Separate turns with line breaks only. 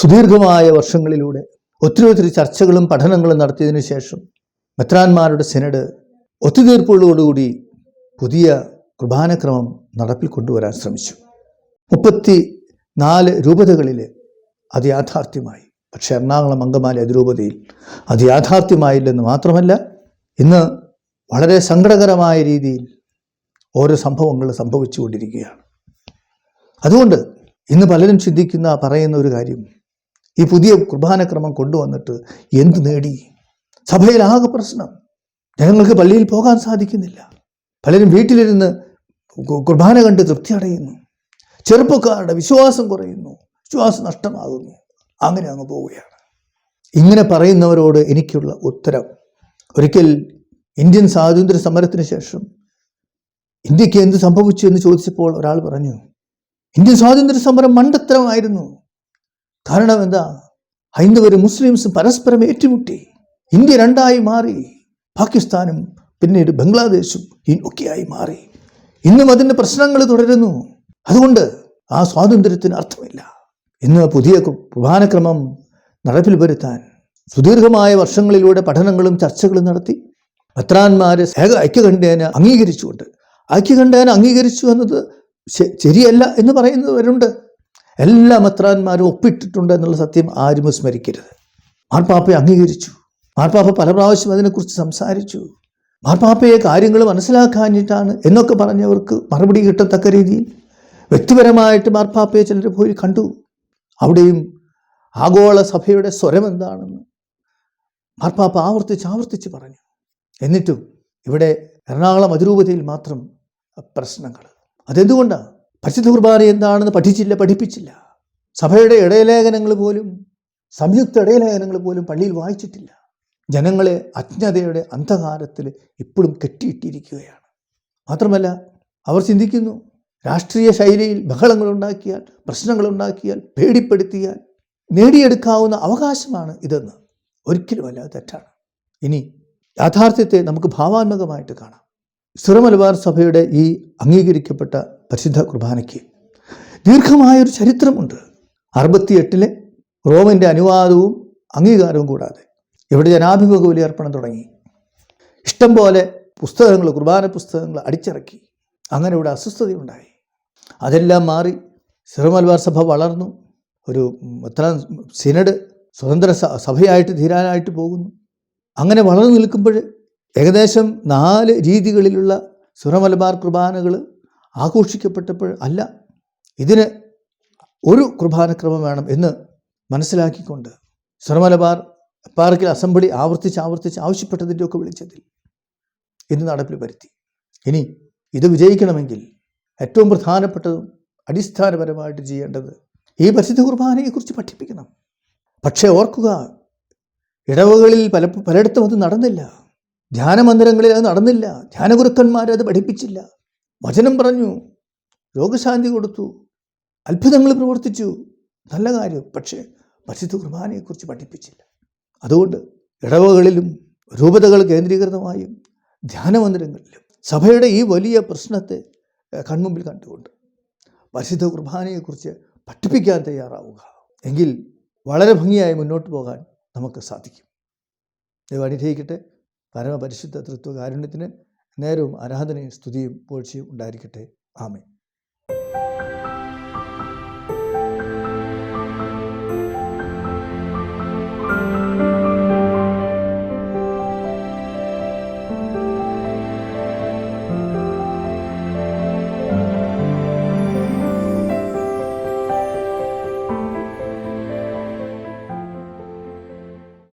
സുദീർഘമായ വർഷങ്ങളിലൂടെ ഒത്തിരി ഒത്തിരി ചർച്ചകളും പഠനങ്ങളും നടത്തിയതിനു ശേഷം മെത്രാന്മാരുടെ സെനഡ് ഒത്തുതീർപ്പുകളോടുകൂടി പുതിയ കുർബാനക്രമം നടപ്പിൽ കൊണ്ടുവരാൻ ശ്രമിച്ചു. മുപ്പത്തി നാല് രൂപതകളിൽ അത് യാഥാർത്ഥ്യമായി. പക്ഷേ എറണാകുളം അങ്കമാലി അതിരൂപതയിൽ അത് യാഥാർത്ഥ്യമായില്ലെന്ന് മാത്രമല്ല ഇന്ന് വളരെ സങ്കടകരമായ രീതിയിൽ ഓരോ സംഭവങ്ങൾ സംഭവിച്ചുകൊണ്ടിരിക്കുകയാണ്. അതുകൊണ്ട് ഇന്ന് പലരും ചിന്തിക്കുന്ന പറയുന്ന ഒരു കാര്യം ഈ പുതിയ കുർബാനക്രമം കൊണ്ടുവന്നിട്ട് എന്ത് നേടി? സഭയിൽ സഭയിലാകെ പ്രശ്നം. ജനങ്ങൾക്ക് പള്ളിയിൽ പോകാൻ സാധിക്കുന്നില്ല. പലരും വീട്ടിലിരുന്ന് കുർബാന കണ്ട് തൃപ്തി അടയുന്നു. ചെറുപ്പക്കാരുടെ വിശ്വാസം കുറയുന്നു. വിശ്വാസം നഷ്ടമാകുന്നു. അങ്ങനെ അങ്ങ് പോവുകയാണ്. ഇങ്ങനെ പറയുന്നവരോട് എനിക്കുള്ള ഉത്തരം. ഒരിക്കൽ ഇന്ത്യൻ സ്വാതന്ത്ര്യ സമരത്തിന് ശേഷം ഇന്ത്യയ്ക്ക് എന്ത് സംഭവിച്ചു എന്ന് ചോദിച്ചപ്പോൾ ഒരാൾ പറഞ്ഞു ഇന്ത്യൻ സ്വാതന്ത്ര്യ സമരം മണ്ടത്തരമായിരുന്നു. കാരണം എന്താ? ഹൈന്ദവരും മുസ്ലിംസും പരസ്പരം ഏറ്റുമുട്ടി. ഇന്ത്യ രണ്ടായി മാറി. പാകിസ്ഥാനും പിന്നീട് ബംഗ്ലാദേശും ഒക്കെയായി മാറി. ഇന്നും അതിന്റെ പ്രശ്നങ്ങൾ തുടരുന്നു. അതുകൊണ്ട് ആ സ്വാതന്ത്ര്യത്തിന് അർത്ഥമില്ല. ഇന്ന് പുതിയ പ്രധാനക്രമം നടപ്പിൽ വരുത്താൻ സുദീർഘമായ വർഷങ്ങളിലൂടെ പഠനങ്ങളും ചർച്ചകളും നടത്തി പത്രാന്മാരെ ഏക ഐക്യകണ്ഠേന അംഗീകരിച്ചുകൊണ്ട് ഐക്യകണ്ഠേന അംഗീകരിച്ചു എന്നത് ശരിയല്ല എന്ന് പറയുന്നവരുണ്ട്. എല്ലാ മെത്രാന്മാരും ഒപ്പിട്ടിട്ടുണ്ട് എന്നുള്ള സത്യം ആരും സ്മരിക്കരുത് മാർപ്പാപ്പയെ അംഗീകരിച്ചു. മാർപ്പാപ്പ പല പ്രാവശ്യം അതിനെക്കുറിച്ച് സംസാരിച്ചു. മാർപ്പാപ്പയെ കാര്യങ്ങൾ മനസ്സിലാക്കാഞ്ഞിട്ടാണ് എന്നൊക്കെ പറഞ്ഞവർക്ക് മറുപടി കിട്ടത്തക്ക രീതിയിൽ വ്യക്തിപരമായിട്ട് മാർപ്പാപ്പയെ ചിലർ പോയി കണ്ടു. അവിടെയും ആഗോള സഭയുടെ സ്വരം എന്താണെന്ന് മാർപ്പാപ്പ ആവർത്തിച്ച് ആവർത്തിച്ച് പറഞ്ഞു. എന്നിട്ടും ഇവിടെ എറണാകുളം അതിരൂപതയിൽ മാത്രം പ്രശ്നങ്ങൾ. അതെന്തുകൊണ്ടാണ് പരിശുദ്ധ കുർബാന എന്താണെന്ന് പഠിച്ചില്ല പഠിപ്പിച്ചില്ല. സഭയുടെ ഇടയലേഖനങ്ങൾ പോലും സംയുക്ത ഇടയലേഖനങ്ങൾ പോലും പള്ളിയിൽ വായിച്ചിട്ടില്ല. ജനങ്ങളെ അജ്ഞതയുടെ അന്ധകാരത്തിൽ ഇപ്പോഴും കെട്ടിയിട്ടിരിക്കുകയാണ്. മാത്രമല്ല അവർ ചിന്തിക്കുന്നു രാഷ്ട്രീയ ശൈലിയിൽ ബഹളങ്ങൾ ഉണ്ടാക്കിയാൽ പ്രശ്നങ്ങൾ ഉണ്ടാക്കിയാൽ പേടിപ്പെടുത്തിയാൽ നേടിയെടുക്കാവുന്ന അവകാശമാണ് ഇതെന്ന് ഒരിക്കലുമല്ല തെറ്റാണ്. ഇനി യാഥാർത്ഥ്യത്തെ നമുക്ക് ഭാവാത്മകമായിട്ട് കാണാം. സിറമലബാർ സഭയുടെ ഈ അംഗീകരിക്കപ്പെട്ട പരിശുദ്ധ കുർബാനയ്ക്ക് ദീർഘമായൊരു ചരിത്രമുണ്ട്. അറുപത്തിയെട്ടിലെ റോമിന്റെ അനുവാദവും അംഗീകാരവും കൂടാതെ. ഇവിടെ ജനാഭിമുഖ ബലിയർപ്പണം തുടങ്ങി. ഇഷ്ടം പോലെ പുസ്തകങ്ങൾ കുർബാന പുസ്തകങ്ങൾ അടിച്ചിറക്കി. അങ്ങനെ ഇവിടെ അസ്വസ്ഥതയുണ്ടായി. അതെല്ലാം മാറി സിറമലബാർ സഭ വളർന്നു. ഒരു എത്ര സിനഡ് സ്വതന്ത്ര സഭയായിട്ട് തീരാനായിട്ട് പോകുന്നു. അങ്ങനെ വളർന്നു നിൽക്കുമ്പോൾ ഏകദേശം നാല് രീതികളിലുള്ള സുറമലബാർ കുർബാനകൾ ആഘോഷിക്കപ്പെട്ടപ്പോൾ അല്ല ഇതിന് ഒരു കുർബാനക്രമം വേണം എന്ന് മനസ്സിലാക്കിക്കൊണ്ട് സുറമലബാർ പാർക്കിൽ അസംബ്ലി ആവർത്തിച്ച് ആവർത്തിച്ച് ആവശ്യപ്പെട്ടതിന്റെയൊക്കെ വിളിച്ചതിൽ ഇന്ന് നടപ്പിൽ വരുത്തി. ഇനി ഇത് വിജയിക്കണമെങ്കിൽ ഏറ്റവും പ്രധാനപ്പെട്ടതും അടിസ്ഥാനപരമായിട്ട് ചെയ്യേണ്ടത് ഈ പരിശുദ്ധ കുർബാനയെക്കുറിച്ച് പഠിപ്പിക്കണം. പക്ഷേ ഓർക്കുക ഇടവുകളിൽ പല പലയിടത്തും അത് നടന്നില്ല. ധ്യാനമന്ദിരങ്ങളിൽ അത് നടന്നില്ല. ധ്യാനഗുരുക്കന്മാർ അത് പഠിപ്പിച്ചില്ല. വചനം പറഞ്ഞു. രോഗശാന്തി കൊടുത്തു. അത്ഭുതങ്ങൾ പ്രവർത്തിച്ചു. നല്ല കാര്യം. പക്ഷേ പരിശുദ്ധ കുർബാനയെക്കുറിച്ച് പഠിപ്പിച്ചില്ല. അതുകൊണ്ട് ഇടവകളിലും രൂപതകൾ കേന്ദ്രീകൃതമായും ധ്യാനമന്ദിരങ്ങളിലും സഭയുടെ ഈ വലിയ പ്രശ്നത്തെ കൺമുമ്പിൽ കണ്ടുകൊണ്ട് പരിശുദ്ധ കുർബാനയെക്കുറിച്ച് പഠിപ്പിക്കാൻ തയ്യാറാവുക. എങ്കിൽ വളരെ ഭംഗിയായി മുന്നോട്ട് പോകാൻ നമുക്ക് സാധിക്കും. ദൈവം അനുഗ്രഹിക്കട്ടെ. പരമപരിശുദ്ധ തൃത്വകാരുണ്യത്തിന് നേരവും ആരാധനയും സ്തുതിയും പോഴ്ചയും ഉണ്ടായിരിക്കട്ടെ. ആമേ